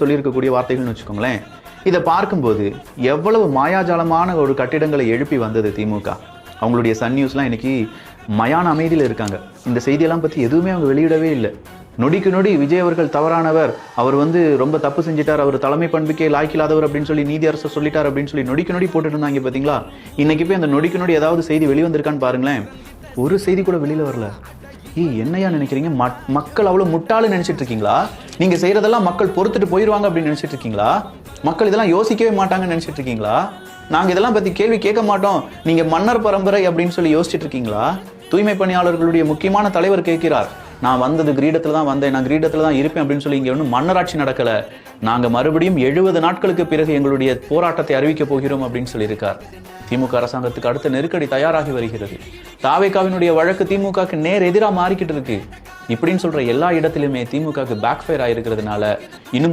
சொல்லியிருக்கக்கூடிய வார்த்தைகள்னு வச்சுக்கோங்களேன் இதை பார்க்கும்போது எவ்வளவு மாயாஜாலமான ஒரு கட்டிடங்களை எழுப்பி வந்தது திமுக. அவங்களுடைய சன் நியூஸ்லாம் இன்னைக்கு மயான அமைதியில் இருக்காங்க. இந்த செய்தியெல்லாம் பற்றி எதுவுமே அவங்க வெளியிடவே இல்லை. நொடிக்கு நொடி விஜய் அவர்கள் தவறானவர் அவர் வந்து ரொம்ப தப்பு செஞ்சிட்டார் அவர் தலைமை பண்புக்கே லாய்க்கில்லாதவர் அப்படின்னு சொல்லி நீதி அரசு சொல்லிட்டார் அப்படின்னு சொல்லி நொடிக்கு நொடி போட்டுட்டு இருந்தாங்க பார்த்தீங்களா இன்னைக்கு போய் அந்த நொடிக்கு நொடி ஏதாவது செய்தி வெளிவந்திருக்கான்னு பாருங்களேன். ஒரு செய்தி கூட வெளியில் வரல. ஏய் என்னையா நினைக்கிறீங்க? மக்- மக்கள் அவ்வளோ முட்டாளு நினச்சிட்டு இருக்கீங்களா? நீங்கள் செய்கிறதெல்லாம் மக்கள் பொறுத்துட்டு போயிடுவாங்க அப்படின்னு நினச்சிட்டு இருக்கீங்களா? மக்கள் இதெல்லாம் யோசிக்கவே மாட்டாங்கன்னு நினச்சிட்டு இருக்கீங்களா? நாங்கள் இதெல்லாம் பற்றி கேள்வி கேட்க மாட்டோம். நீங்கள் மன்னர் பரம்பரை அப்படின்னு சொல்லி யோசிச்சுட்டு இருக்கீங்களா? தூய்மை பணியாளர்களுடைய முக்கியமான தலைவர் கேட்கிறார். நான் வந்தது கிரீடத்துல தான் வந்தேன் நான் கிரீடத்துல தான் இருப்பேன் அப்படின்னு சொல்லி இங்கே ஒன்றும் மன்னராட்சி நடக்கல. நாங்க மறுபடியும் எழுபது நாட்களுக்கு பிறகு எங்களுடைய போராட்டத்தை அறிவிக்க போகிறோம் அப்படின்னு சொல்லியிருக்கார். திமுக அரசாங்கத்துக்கு அடுத்த நெருக்கடி தயாராகி வருகிறது. தாவேகாவினுடைய வழக்கு திமுகக்கு நேர் எதிரா மாறிக்கிட்டு இருக்கு. இப்படின்னு சொல்ற எல்லா இடத்திலுமே திமுகக்கு பேக் ஃபயர் ஆயிருக்கிறதுனால இன்னும்